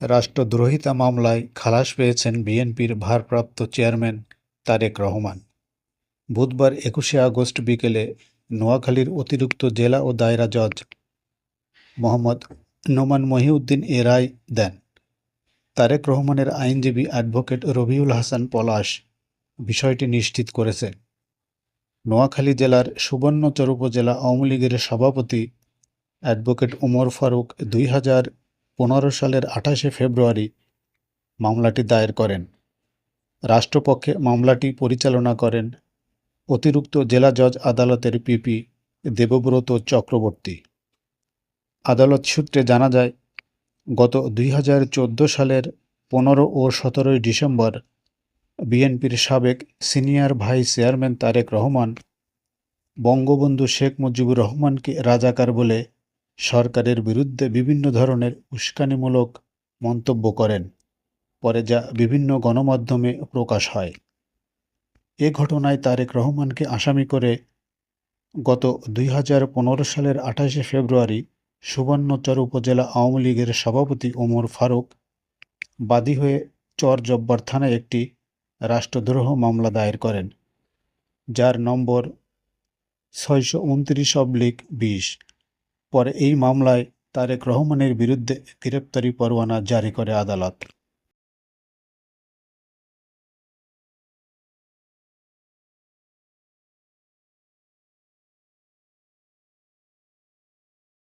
রাষ্ট্রদ্রোহিতা মামলায় খালাস পেয়েছেন বিএনপির ভারপ্রাপ্ত চেয়ারম্যান তারেক রহমান। বুধবার একুশে আগস্ট বিকেলে নোয়াখালীর অতিরিক্ত জেলা ও দায়রা জজ মোহাম্মদ নোমান মহিউদ্দিন এ রায় দেন। তারেক রহমানের আইনজীবী অ্যাডভোকেট রবিউল হাসান পলাশ বিষয়টি নিশ্চিত করেছে। নোয়াখালী জেলার সুবর্ণচর উপজেলা আওয়ামী লীগের সভাপতি অ্যাডভোকেট ওমর ফারুক দুই হাজার পনেরো সালের আঠাশে ফেব্রুয়ারি মামলাটি দায়ের করেন। রাষ্ট্রপক্ষে মামলাটি পরিচালনা করেন অতিরিক্ত জেলা জজ আদালতের পিপি দেবব্রত চক্রবর্তী। আদালত সূত্রে জানা যায়, গত দুই হাজার চোদ্দ সালের পনেরো ও সতেরোই ডিসেম্বর বিএনপির সাবেক senior vice chairman Tarique Rahman Bangabandhu Sheikh Mujibur রহমানকে রাজাকার বলে সরকারের বিরুদ্ধে বিভিন্ন ধরনের উস্কানিমূলক মন্তব্য করেন, পরে যা বিভিন্ন গণমাধ্যমে প্রকাশ হয়। এ ঘটনায় তারেক রহমানকে আসামি করে গত দুই হাজার পনেরো সালের আঠাশে ফেব্রুয়ারি সুবর্ণচর উপজেলা আওয়ামী লীগের সভাপতি ওমর ফারুক বাদী হয়ে চর জব্বার থানায় একটি রাষ্ট্রদ্রোহ মামলা দায়ের করেন, যার নম্বর ছয়শো উনত্রিশ অবলিক বিশ। পরে এই মামলায় তারেক রহমানের বিরুদ্ধে গ্রেপ্তারি পরোয়ানা জারি করে আদালত।